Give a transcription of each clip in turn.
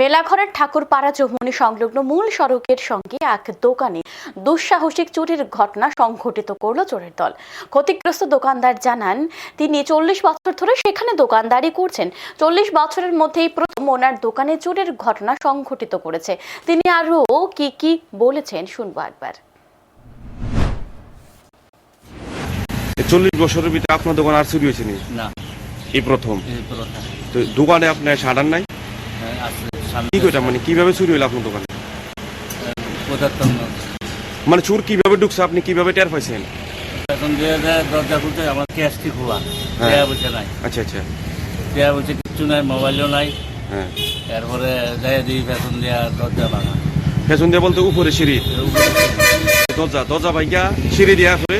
মেলাঘরের ঠাকুরপাড়া চৌমনি সংলগ্ন মূল সড়কের সঙ্গে এক দোকানে দুঃসাহসিক চুরির ঘটনা সংঘটিত করল চোরের দল। ক্ষতিগ্রস্ত দোকানদার জানান তিনি চল্লিশ বছর ধরে সেখানে দোকানদারি করছেন। চল্লিশ বছরের মধ্যেই প্রথম ওনার দোকানে চুরির ঘটনা সংঘটিত করেছে। তিনি আরও কি কি বলেছেন শুনব একবার। চল্লিশ বছরের ভিতরে আপনার দোকান আর চুরি হয়েছে না। এই প্রথম। তো দোকানে আপনার নাই? হ্যাঁ, আছে। সামনে। কি কইটা মানে কীভাবে চুরি হলো আপনার দোকানে? মানে চোর কীভাবে ঢুকছে আপনি কীভাবে টের পাইছেন? এখন যে দরজা খুলতে আমার ক্যাশটি খোলা হ্যাঁ। দেয়া বলছে নাই। আচ্ছা আচ্ছা। দেয়া বলছে কিচ্ছু নাই মোবাইলও নাই। হ্যাঁ। এরপরে যাই দিই বেতন দেওয়া দরজা ভাঙা পেছন দিয়ে বলতে উপরে সিঁড়ি। দরজা দরজা বাইকা সিঁড়ি দিয়া করে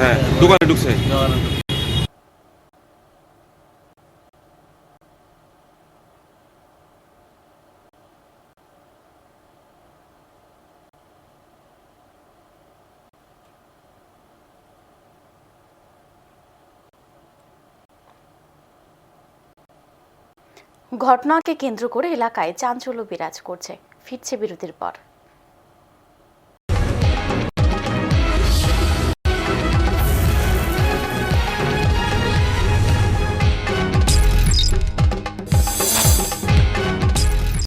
হ্যাঁ দোকানে ঢুকছে। দোকানে ঘটনাকে কেন্দ্র করে এলাকায় চাঞ্চল্য বিরাজ করছে। ফিরছে বিরতির পর।